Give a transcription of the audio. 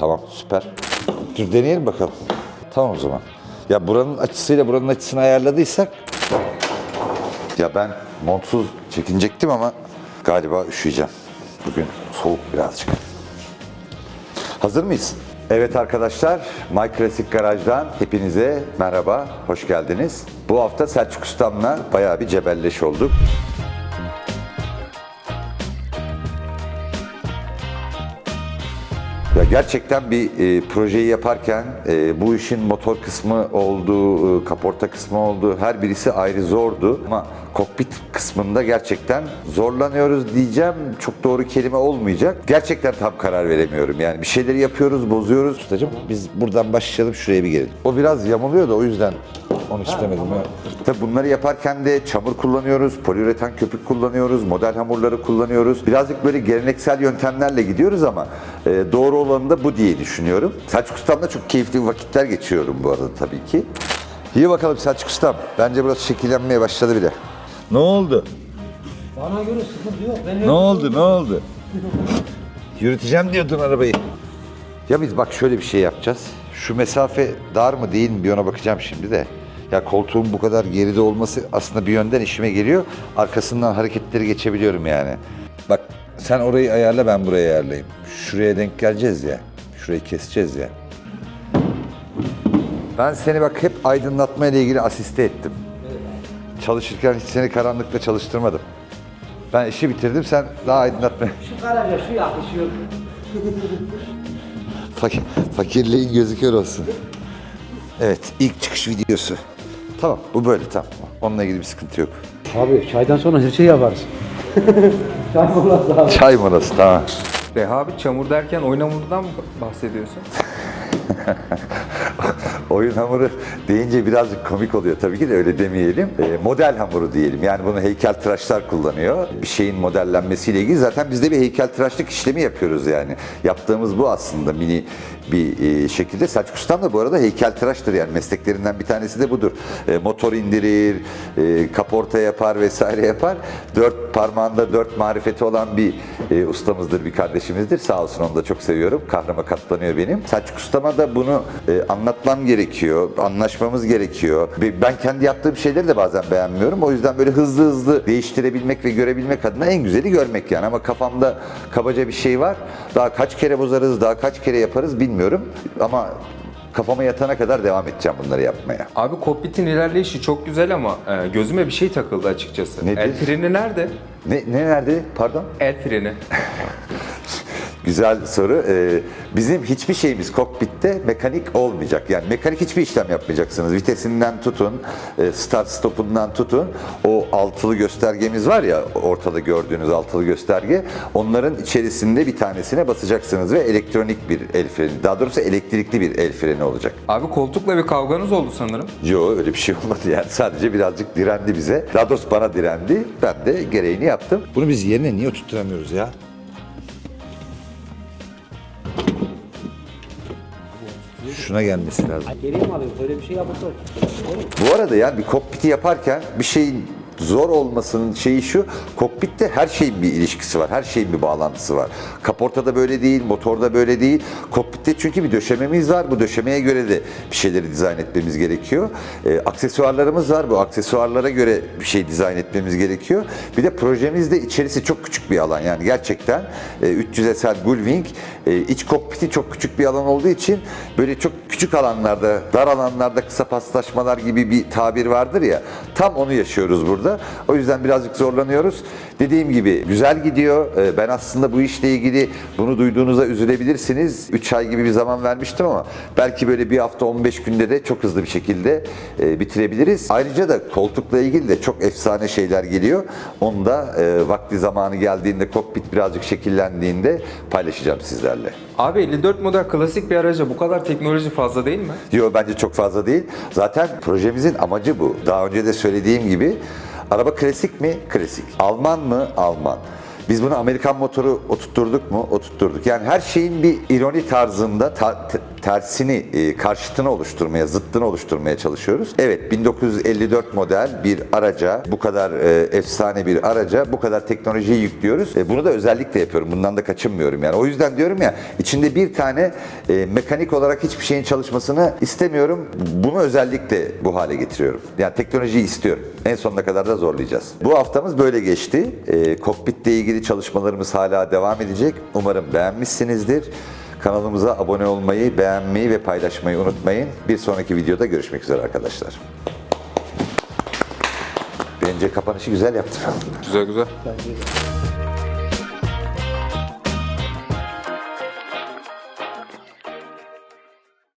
Tamam süper. Dur deneyelim bakalım. Tamam o zaman. Ya buranın açısıyla buranın açısını ayarladıysak ya ben montsuz çekinecektim ama galiba üşüyeceğim. Bugün soğuk birazcık. Hazır mıyız? Evet arkadaşlar, My Classic Garaj'dan hepinize merhaba, hoş geldiniz. Bu hafta Selçuk Ustam'la bayağı bir cebelleş olduk. Gerçekten bir e, projeyi yaparken e, bu işin motor kısmı olduğu, e, kaporta kısmı olduğu her birisi ayrı zordu. Ama kokpit kısmında gerçekten zorlanıyoruz diyeceğim. Çok doğru kelime olmayacak. Gerçekten tam karar veremiyorum. Yani bir şeyleri yapıyoruz, bozuyoruz. Ustacığım biz buradan başlayalım şuraya bir gelelim. O biraz yamuluyor da o yüzden onu istemedim. ya. Tabii bunları yaparken de çamur kullanıyoruz, poliüretan köpük kullanıyoruz, model hamurları kullanıyoruz. Birazcık böyle geleneksel yöntemlerle gidiyoruz ama e, doğru olanı da bu diye düşünüyorum. Selçuk Ustam'la çok keyifli vakitler geçiyorum bu arada tabii ki. İyi bakalım Selçuk Ustam. Bence burası şekillenmeye başladı bile. Ne oldu? Bana göre sıkıntı yok. Ben Ne oldu? Ne oldu? Yürüteceğim diyordun arabayı. Ya biz bak şöyle bir şey yapacağız. Şu mesafe dar mı değil mi bir ona bakacağım şimdi de. Ya koltuğun bu kadar geride olması aslında bir yönden işime geliyor. Arkasından hareketleri geçebiliyorum yani. Bak sen orayı ayarla ben burayı ayarlayayım. Şuraya denk geleceğiz ya. Şurayı keseceğiz ya. Ben seni bak hep aydınlatma ile ilgili asiste ettim. Çalışırken hiç seni karanlıkta çalıştırmadım. Ben işi bitirdim sen daha aydınlatma. Şu garaja şu yakışıyor. Fakir, fakirliğin gözü kör olsun. Evet, ilk çıkış videosu. Tamam, bu böyle tamam. Onunla ilgili bir sıkıntı yok. Abi çaydan sonra her şey yaparız. Çay molası abi. Çay molası tamam. Reha abi çamur derken oyun hamurundan mı bahsediyorsun? Oyun hamuru deyince birazcık komik oluyor tabii ki de öyle demeyelim. Ee, model hamuru diyelim. Yani bunu heykeltıraşlar kullanıyor. Bir şeyin modellenmesiyle ilgili zaten biz de bir heykeltıraşlık işlemi yapıyoruz yani. Yaptığımız bu aslında mini bir e, şekilde. Selçuk Ustam da bu arada heykeltıraştır yani mesleklerinden bir tanesi de budur. E, motor indirir, e, kaporta yapar vesaire yapar. Dört parmağında dört marifeti olan bir e, ustamızdır, bir kardeşimizdir. Sağ olsun onu da çok seviyorum. Kahrama katlanıyor benim. Selçuk Ustama da bunu e, anlatmam gerekiyor, anlaşmamız gerekiyor. Ben kendi yaptığım şeyleri de bazen beğenmiyorum. O yüzden böyle hızlı hızlı değiştirebilmek ve görebilmek adına en güzeli görmek yani. Ama kafamda kabaca bir şey var. Daha kaç kere bozarız, daha kaç kere yaparız bilmiyorum. Ama kafama yatana kadar devam edeceğim bunları yapmaya. Abi kokpitin ilerleyişi çok güzel ama e, gözüme bir şey takıldı açıkçası. Nedir? El freni nerede? Ne, ne nerede? Pardon? El freni. Güzel soru. Ee, bizim hiçbir şeyimiz kokpitte mekanik olmayacak. Yani mekanik hiçbir işlem yapmayacaksınız. Vitesinden tutun, e, start stopundan tutun. O altılı göstergemiz var ya ortada gördüğünüz altılı gösterge. Onların içerisinde bir tanesine basacaksınız ve elektronik bir el freni. Daha doğrusu elektrikli bir el freni olacak. Abi koltukla bir kavganız oldu sanırım. Yo öyle bir şey olmadı yani. Sadece birazcık direndi bize. Daha doğrusu bana direndi. Ben de gereğini yaptım. Bunu biz yerine niye oturtturamıyoruz ya? Şuna gelmesi lazım. Geriye mi alıyor? Böyle bir şey yapılsa. Bu arada yani bir kokpiti yaparken bir şeyin zor olmasının şeyi şu, kokpitte her şeyin bir ilişkisi var, her şeyin bir bağlantısı var. Kaportada böyle değil, motorda böyle değil. Kokpitte çünkü bir döşememiz var, bu döşemeye göre de bir şeyleri dizayn etmemiz gerekiyor. Ee, aksesuarlarımız var, bu aksesuarlara göre bir şey dizayn etmemiz gerekiyor. Bir de projemizde içerisi çok küçük bir alan yani gerçekten e, 300 SL Gullwing e, iç kokpiti çok küçük bir alan olduğu için böyle çok küçük alanlarda, dar alanlarda kısa paslaşmalar gibi bir tabir vardır ya. Tam onu yaşıyoruz burada. O yüzden birazcık zorlanıyoruz. Dediğim gibi güzel gidiyor. E, ben aslında bu işle ilgili bunu duyduğunuzda üzülebilirsiniz. 3 ay gibi bir zaman vermiştim ama belki böyle bir hafta 15 günde de çok hızlı bir şekilde e, bitirebiliriz. Ayrıca da koltukla ilgili de çok efsane şeyler geliyor. Onu da e, vakti zamanı geldiğinde kokpit birazcık şekillendiğinde paylaşacağım sizlerle. Abi 54 model klasik bir araca bu kadar teknoloji fazla değil mi? Yok bence çok fazla değil. Zaten projemizin amacı bu. Daha önce de söylediğim gibi araba klasik mi? Klasik. Alman mı? Alman. Biz bunu Amerikan motoru oturtturduk mu? Oturtturduk. Yani her şeyin bir ironi tarzında, ta- tersini, e, karşıtını oluşturmaya, zıttını oluşturmaya çalışıyoruz. Evet 1954 model bir araca, bu kadar e, efsane bir araca bu kadar teknolojiyi yüklüyoruz. E, bunu da özellikle yapıyorum. Bundan da kaçınmıyorum yani. O yüzden diyorum ya içinde bir tane e, mekanik olarak hiçbir şeyin çalışmasını istemiyorum. Bunu özellikle bu hale getiriyorum. Yani teknolojiyi istiyorum. En sonuna kadar da zorlayacağız. Bu haftamız böyle geçti. E, kokpitle ilgili çalışmalarımız hala devam edecek. Umarım beğenmişsinizdir. Kanalımıza abone olmayı, beğenmeyi ve paylaşmayı unutmayın. Bir sonraki videoda görüşmek üzere arkadaşlar. Bence kapanışı güzel yaptım. Güzel güzel. Bence de.